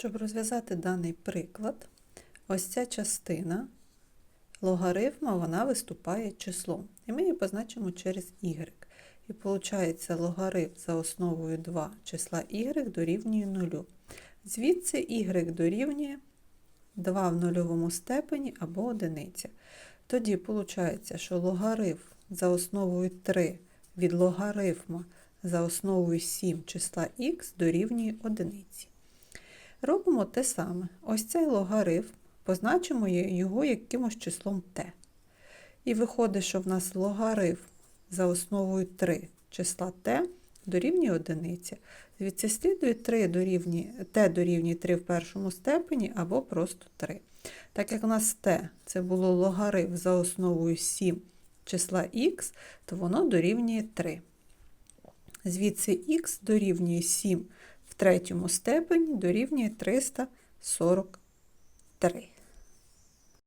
Щоб розв'язати даний приклад, ось ця частина логарифма вона виступає числом. І ми її позначимо через y. І виходить, логарифм за основою 2 числа y дорівнює 0. Звідси y дорівнює 2 в нульовому степені або одиниця. Тоді виходить, що логарифм за основою 3 від логарифма за основою 7 числа х дорівнює одиниці. Робимо те саме. Ось цей логарифм, позначимо його якимось числом t. І виходить, що в нас логарифм за основою 3 числа t дорівнює одиниці. Звідси слідує 3 дорівнює, t дорівнює 3 в першому степені або просто 3. Так як у нас t це було логарифм за основою 7 числа х, то воно дорівнює 3. Звідси х дорівнює 7 в третьому степені дорівнює 343.